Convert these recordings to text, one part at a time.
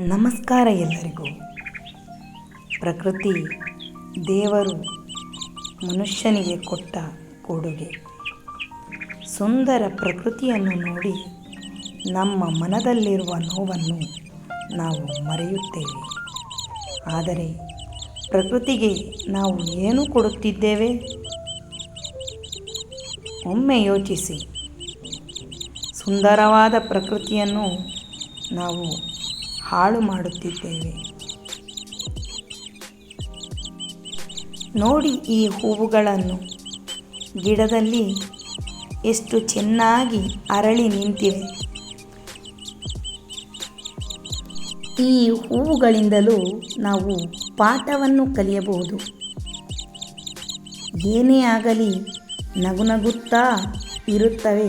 ನಮಸ್ಕಾರ ಎಲ್ಲರಿಗೂ. ಪ್ರಕೃತಿ ದೇವರು ಮನುಷ್ಯನಿಗೆ ಕೊಟ್ಟ ಕೊಡುಗೆ. ಸುಂದರ ಪ್ರಕೃತಿಯನ್ನು ನೋಡಿ ನಮ್ಮ ಮನದಲ್ಲಿರುವ ನೋವನ್ನು ನಾವು ಮರೆಯುತ್ತೇವೆ. ಆದರೆ ಪ್ರಕೃತಿಗೆ ನಾವು ಏನು ಕೊಡುತ್ತಿದ್ದೇವೆ? ಒಮ್ಮೆ ಯೋಚಿಸಿ. ಸುಂದರವಾದ ಪ್ರಕೃತಿಯನ್ನು ನಾವು ಹಾಳು ಮಾಡುತ್ತಿದ್ದೇವೆ ನೋಡಿ ಈ ಹೂವುಗಳನ್ನು. ಗಿಡದಲ್ಲಿ ಎಷ್ಟು ಚೆನ್ನಾಗಿ ಅರಳಿ ನಿಂತಿವೆ. ಈ ಹೂವುಗಳಿಂದಲೂ ನಾವು ಪಾಠವನ್ನು ಕಲಿಯಬಹುದು. ಏನೇ ಆಗಲಿ ನಗು ನಗುತ್ತಾ ಇರುತ್ತವೆ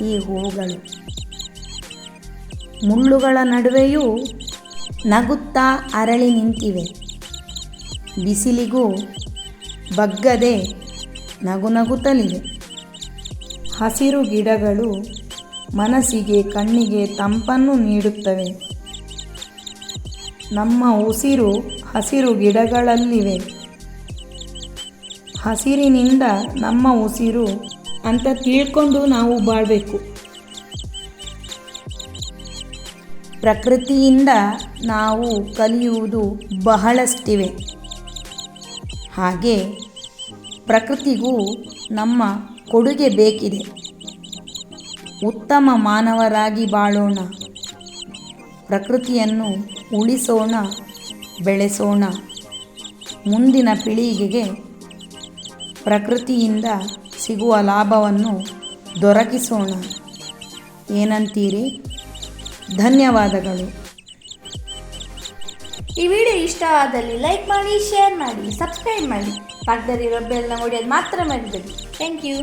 ಈ ಹೂವುಗಳು. ಮುಳ್ಳುಗಳ ನಡುವೆಯೂ ನಗುತ್ತಾ ಅರಳಿ ನಿಂತಿವೆ. ಬಿಸಿಲಿಗೂ ಬಗ್ಗದೆ ನಗು ನಗುತ್ತಲಿವೆ. ಹಸಿರು ಗಿಡಗಳು ಮನಸ್ಸಿಗೆ ಕಣ್ಣಿಗೆ ತಂಪನ್ನು ನೀಡುತ್ತವೆ. ನಮ್ಮ ಉಸಿರು ಹಸಿರು ಗಿಡಗಳಲ್ಲಿವೆ. ಹಸಿರಿನಿಂದ ನಮ್ಮ ಉಸಿರು ಅಂತ ತಿಳ್ಕೊಂಡು ನಾವು ಬಾಳಬೇಕು. ಪ್ರಕೃತಿಯಿಂದ ನಾವು ಕಲಿಯುವುದು ಬಹಳಷ್ಟಿವೆ. ಹಾಗೆ ಪ್ರಕೃತಿಗೂ ನಮ್ಮ ಕೊಡುಗೆ ಬೇಕಿದೆ. ಉತ್ತಮ ಮಾನವರಾಗಿ ಬಾಳೋಣ. ಪ್ರಕೃತಿಯನ್ನು ಉಳಿಸೋಣ, ಬೆಳೆಸೋಣ. ಮುಂದಿನ ಪೀಳಿಗೆಗೆ ಪ್ರಕೃತಿಯಿಂದ ಸಿಗುವ ಲಾಭವನ್ನು ದೊರಕಿಸೋಣ. ಏನಂತೀರಿ? ಧನ್ಯವಾದಗಳು. ಈ ವಿಡಿಯೋ ಇಷ್ಟ ಆದಲ್ಲಿ ಲೈಕ್ ಮಾಡಿ, ಶೇರ್ ಮಾಡಿ, ಸಬ್ಸ್ಕ್ರೈಬ್ ಮಾಡಿ. ಪಕ್ಕದಲ್ಲಿರೋ ಬೆಲ್ನ ಹೊಡೆಯೋದು ಮಾತ್ರ ಮರಿಬೇಡಿ. Thank you.